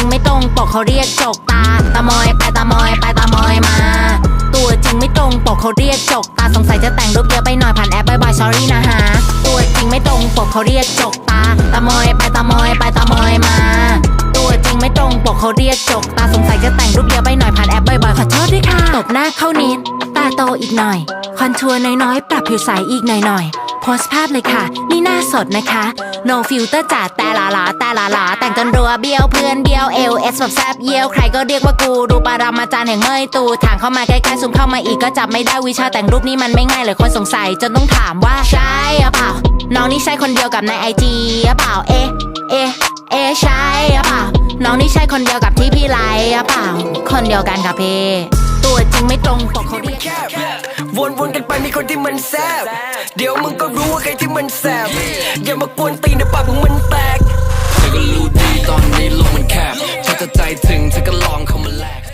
ริงไม่ตรงปกเขาเรียกจกตาตามอยไปตามอยไปตามอยมา ตัวจริงไม่ตรงปกเขาเรียกจกตาสงสัยจะแต่งรูปเยอะไปหน่อยผ่านแอปบายบาย sorry นะฮะ ตัวจริงไม่ตรงปกเขาเรียกจกตาตามอยไปตามอยไปตามอยมา ตัวจริงไม่ตรงปกเขาเรียกจกตาสงสัยจะแต่งรูปเยอะไปหน่อยผ่านแอปบ่อยๆขอโทษด้วยค่ะตบหน้าเข้านิดตาโตอีกหน่อยคอนทัวร์น้อยๆปรับผิวใสอีกหน่อยๆโพสภาพเลยค่ะ นี่หน้าสดนะคะ no filter จัดแต่ละลาแต่ละลา นรัวเบี้ยวเพื่อนเบี้ยวเอลเอสแบบแซบเยี่ยวใครก็เรียกว่ากูดูปารามาจารย์แห่งเมยตูทางเข้ามาใกล้ๆซูมเข้ามาอีกก็จับไม่ได้วิชาแต่งรูปนี้มันไม่ง่ายเลยคนสงสัยจนต้องถามว่าใช่หรือเปล่า น้องนี่ใช่คนเดียวกับในไอจีหรือเปล่าเอ๊ะเอ๊ะเอ๊ะใช่หรือเปล่า น้องนี่ใช่คนเดียวกับที่พี่ไลค์หรือเปล่า คนเดียวกันกับพี่ตัวจริงไม่ตรงปกเขาเรียกแคบวนวนๆกันไปมีคนที่มันแซบเดี๋ยวมึงก็รู้ว่าใครที่มันแซบอย่ามากวนตีนเดี๋ยวปากมึงมันแตก Long come relax.